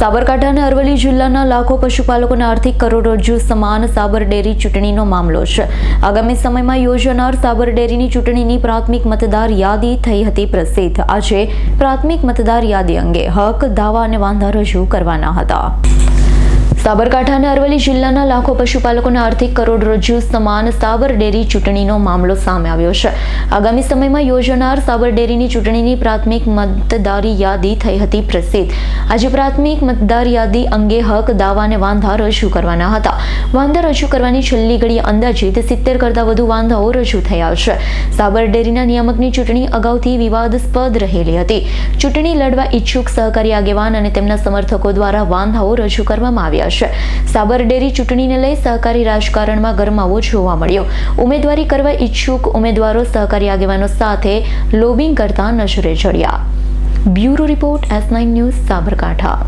સાબરકાંઠા અને અરવલ્લી જિલ્લાના લાખો પશુપાલકોને આર્થિક કરોડરજ્જુ સમાન સાબર ડેરી ચૂંટણીનો મામલો છે. આગામી સમયમાં યોજાનાર સાબર ડેરીની ચૂંટણીની પ્રાથમિક મતદાર યાદી થઈ હતી પ્રસિદ્ધ. આજે પ્રાથમિક મતદાર યાદી અંગે હક, દાવા અને વાંધા રજૂ કરવાના હતા. સાબરકાંઠા અને અરવલ્લી જિલ્લાના લાખો પશુપાલકોને આર્થિક કરોડરજ્જુ સમાન સાબર ડેરી ચૂંટણીનો મામલો સામે આવ્યો છે. આગામી સમયમાં યોજાનાર સાબર ડેરીની ચૂંટણીની પ્રાથમિક મતદારી યાદી થઈ હતી પ્રસિદ્ધ. આજે પ્રાથમિક મતદાર યાદી અંગે હક, દાવા અને વાંધા રજૂ કરવાના હતા. વાંધા રજૂ કરવાની છેલ્લી ઘડીએ અંદાજિત સિત્તેર કરતાં વધુ વાંધાઓ રજૂ થયા છે. સાબર ડેરીના નિયામકની ચૂંટણી અગાઉથી વિવાદસ્પદ રહેલી હતી. ચૂંટણી લડવા ઈચ્છુક સહકારી આગેવાન અને તેમના સમર્થકો દ્વારા વાંધાઓ રજૂ કરવામાં આવ્યા છે સાબર ચૂંટણીને લઈ સહકારી રાજકારણમાં ગરમાવો જોવા મળ્યો. ઉમેદવારી કરવા ઈચ્છુક ઉમેદવારો સહકારી આગેવાનો સાથે લોબિંગ કરતા નજરે ચડ્યા. Bureau report S nine news Sabarkantha.